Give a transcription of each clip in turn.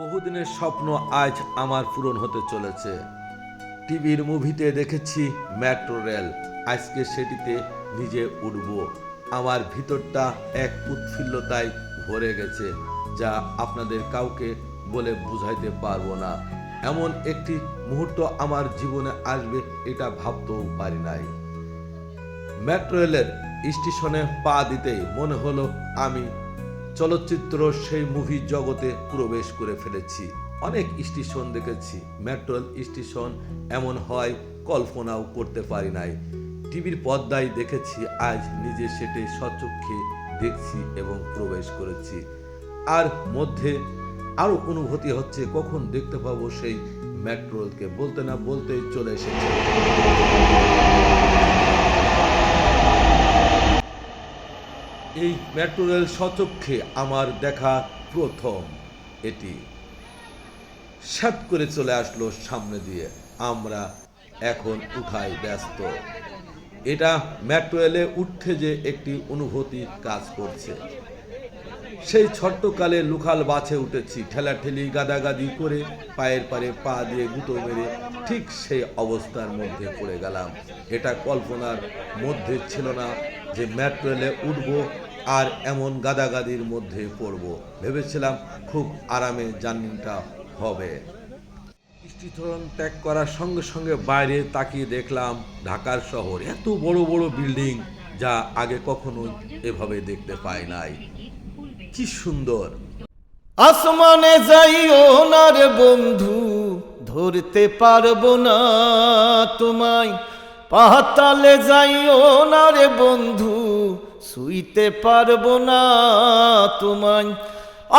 বহুদিনের স্বপ্ন আজ আমার পূরণ হতে চলেছে। টিভির মুভিতে দেখেছি মেট্রো রেল। আজকে সেটিতে নিজে উঠব। আমার ভিতরটা এক উৎফুল্লতায় ভরে গেছে, যা আপনাদের কাউকে বলে বুঝাইতে পারব না। এমন একটি মুহূর্ত আমার জীবনে আসবে, এটা ভাবতেও পারি নাই। মেট্রো রেলের স্টেশনে পা দিতেই মনে হলো আমি চলচ্চিত্র সেই মুভি জগতে প্রবেশ করে ফেলেছি। অনেক স্টেশন দেখেছি। মেট্রো স্টেশন এমন হয়, কল্পনাও করতে পারি নাই। টিভির পর্দায় দেখেছি, আজ নিজে সেটি সচক্ষে দেখছি এবং প্রবেশ করেছি। আর মধ্যে আরও অনুভূতি হচ্ছে, কখন দেখতে পাবো সেই মেট্রো রেলকে বলতে না বলতে চলে এসেছে। এই মেট্রো রেল সচক্ষে আমার দেখা প্রথম। এটি সাত করে চলে আসলো সামনে দিয়ে। আমরা এখন উঠাই ব্যস্ত। এটা মেট্রো রেলে উঠতে যে একটি অনুভূতি কাজ করছে। সেই ছোট্টকালে লুকাল বাছে উঠেছি, ঠেলাঠেলি গাদাগাদি করে পায়ের পারে পা দিয়ে গুঁতো মেরে ঠিক সেই অবস্থার মধ্যে পড়ে গেলাম। এটা কল্পনার মধ্যে ছিল না যে মেট্রো রেলে উঠবো আর এমন গাদাগাদির মধ্যে পড়ব। ভেবেছিলাম খুব আরামে জার্নিটা হবে। স্টেশন ত্যাগ করার সঙ্গে সঙ্গে বাইরে তাকিয়ে দেখলাম ঢাকার শহর। এত বড় বড় বিল্ডিং যা আগে কখনো এভাবে দেখতে পাই নাই। কি সুন্দর। আসমানে যাইও না রে বন্ধু ধরতে পারব না তোমায়। পাতালে যাইও না রে বন্ধু শুইতে পারব না তোমায়।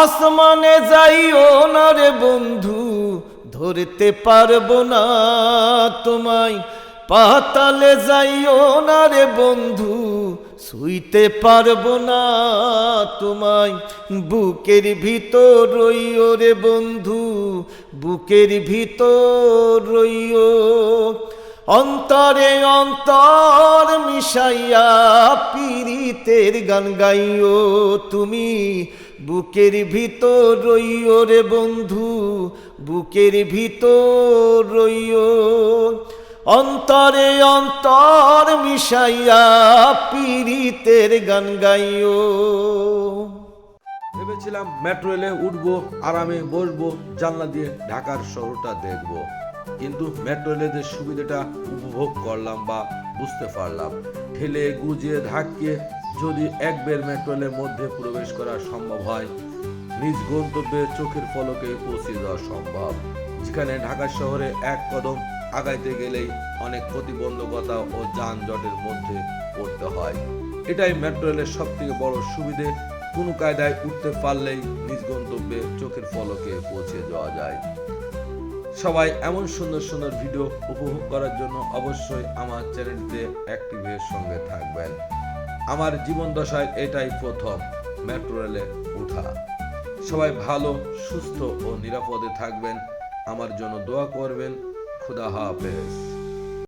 আসমানে যাইও না রে বন্ধু, ধরতে পারব না তোমায়। পাতালে যাইও না রে বন্ধু, শুইতে পারব না তোমায়। বুকের ভিতর রইও রে বন্ধু, বুকের ভিতর রইও। অন্তরে অন্তর মিশাইয়া পীড়িতের গান গাইও তুমি। বুকের ভিতর রইও রে বন্ধু, বুকের ভিতর রইও। অন্তরে অন্তর মিশাইয়া পীড়িতের গান গাইও। ভেবেছিলাম মেট্রো রেলে উঠবো, আরামে বসবো, জানলা দিয়ে ঢাকার শহরটা দেখব। কিন্তু মেট্রো রেলের সুবিধাটা উপভোগ করলাম বা বুঝতে পারলাম। ঠেলে গুজিয়ে ধাক্কিয়ে যদি একবার মেট্রো রেলের মধ্যে প্রবেশ করা সম্ভব হয়, নিজ গন্তব্যে চোখের ফলকে পৌঁছে যাওয়া সম্ভব। যেখানে ঢাকা শহরে এক কদম আগাইতে গেলেই অনেক প্রতিবন্ধকতা ও যানজটের মধ্যে পড়তে হয়। এটাই মেট্রো রেলের সব থেকে বড় সুবিধে। কোনো কায়দায় উঠতে পারলেই নিজ গন্তব্যে চোখের ফলকে পৌঁছে যাওয়া যায়। সবাই এমন সুন্দর সুন্দর ভিডিও উপভোগ করার জন্য অবশ্যই আমার চ্যানেলটিতে অ্যাক্টিভের সঙ্গে থাকবেন। আমার জীবন দশায় এটাই প্রথম, মেট্রো রেলে ওঠা। সবাই ভালো, সুস্থ ও নিরাপদে থাকবেন। আমার জন্য দোয়া করবেন। খুদা হাফেজ।